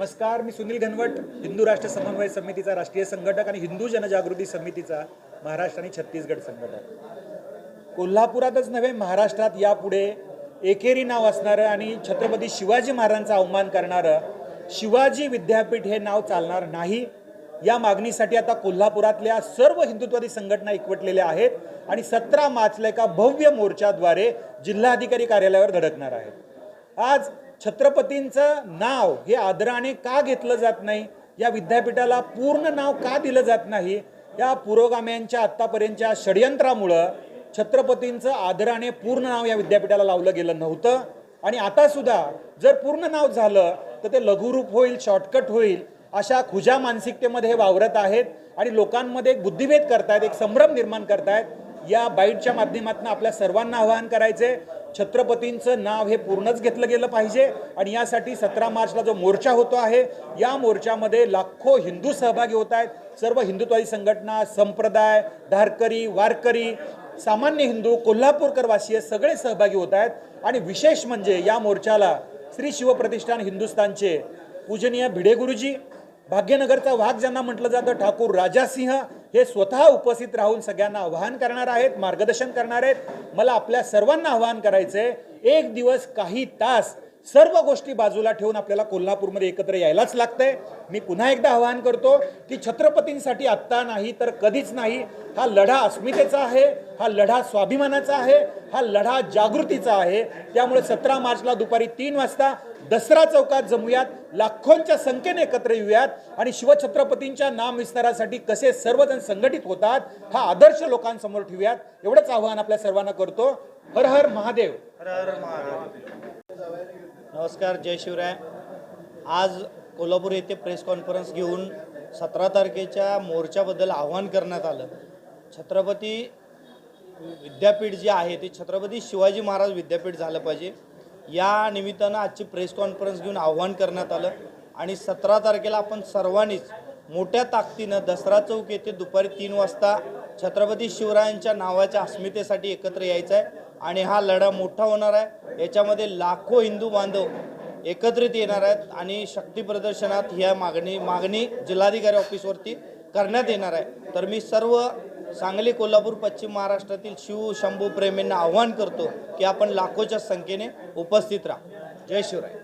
नमस्कार मी सुनील घनवट हिंदू राष्ट्र समन्वय समितीचा राष्ट्रीय संघटक आणि हिंदू जनजागृती समितीचा महाराष्ट्र आणि छत्तीसगड संघटक. कोल्हापुरातच नव्हे महाराष्ट्रात यापुढे एकेरी नाव असणारं आणि छत्रपती शिवाजी महाराजांचा अवमान करणारं शिवाजी विद्यापीठ हे नाव चालणार नाही. या मागणीसाठी आता कोल्हापुरातल्या सर्व हिंदुत्वादी संघटना एकवटलेल्या आहेत आणि सतरा मार्चला एका भव्य मोर्चाद्वारे जिल्हाधिकारी कार्यालयावर धडकणार आहेत. आज छत्रपतींचं नाव हे आदराने का घेतलं जात नाही? या विद्यापीठाला पूर्ण नाव का दिलं जात नाही? या पुरोगाम्यांच्या आत्तापर्यंतच्या षडयंत्रामुळं छत्रपतींचं आदराने पूर्ण नाव या विद्यापीठाला लावलं गेलं नव्हतं. आणि आतासुद्धा जर पूर्ण नाव झालं तर ते लघुरूप होईल शॉर्टकट होईल अशा खुजा मानसिकतेमध्ये हे वावरत आहेत आणि लोकांमध्ये एक बुद्धिभेद करतायत एक संभ्रम निर्माण करतायत. या बाईटच्या माध्यमातून आपल्या सर्वांना आवाहन करायचे छत्रपतींचं नाव हे पूर्णच घेतलं गेलं पाहिजे. आणि यासाठी सतरा मार्चला जो मोर्चा होतो आहे या मोर्चामध्ये लाखो हिंदू सहभागी होत आहेत. सर्व हिंदुत्वादी संघटना संप्रदाय धारकरी वारकरी सामान्य हिंदू कोल्हापूरकर वासीय सगळे सहभागी होत आहेत. आणि विशेष म्हणजे या मोर्चाला श्री शिवप्रतिष्ठान हिंदुस्थानचे पूजनीय भिडे गुरुजी भाग्यनगरचा वाघ ज्यांना म्हटलं जातं ठाकूर राजासिंह हे स्वतः उपस्थित राहून सगळ्यांना आवाहन करणार आहेत मार्गदर्शन करणार आहेत. मला आपल्या सर्वांना आवाहन करायचंय एक दिवस काही तास सर्व गोष्टी बाजूला ठेवून आपल्याला कोल्हापूरमध्ये एकत्र यायलाच लागतंय. मी पुन्हा एकदा आवाहन करतो की छत्रपतींसाठी आत्ता नाही तर कधीच नाही हा लढा अस्मितेचा आहे हा लढा स्वाभिमानाचा आहे हा लढा जागृतीचा आहे. त्यामुळे सतरा मार्चला दुपारी तीन वाजता दसरा चौकात जमूयात लाखोंच्या संख्येने एकत्र येऊयात आणि शिवछत्रपतींच्या नाम विस्तारासाठी कसे सर्वजण संघटित होतात हा आदर्श लोकांसमोर ठेवूयात. एवढंच आव्हान आपल्या सर्वांना करतो. हर हर महादेव. नमस्कार जय शिवराय. आज कोल्हापूर येथे प्रेस कॉन्फरन्स घेऊन सतरा तारखेच्या मोर्चाबद्दल आवाहन करण्यात आलं. छत्रपती विद्यापीठ जे आहे ते छत्रपती शिवाजी महाराज विद्यापीठ झालं पाहिजे. या निमित्तानं आजची प्रेस कॉन्फरन्स घेऊन आव्हान करण्यात आलं. आणि सतरा तारखेला आपण सर्वांनीच मोठ्या ताकदीनं दसरा चौक येथे दुपारी तीन वाजता छत्रपती शिवरायांच्या नावाच्या अस्मितेसाठी एकत्र यायचं आहे. आणि हा लढा मोठा होणार आहे. याच्यामध्ये लाखो हिंदू बांधव एकत्रित येणार आहेत आणि शक्ती प्रदर्शनात ह्या मागणी मागणी जिल्हाधिकारी ऑफिसवरती करण्यात येणार आहे. तर मी सर्व सांगली कोल्हापूर पश्चिम महाराष्ट्रातील शिव शंभू प्रेमींना आव्हान करतो की आपण लाखोच्या संख्येने उपस्थित राहा. जय शिवराय.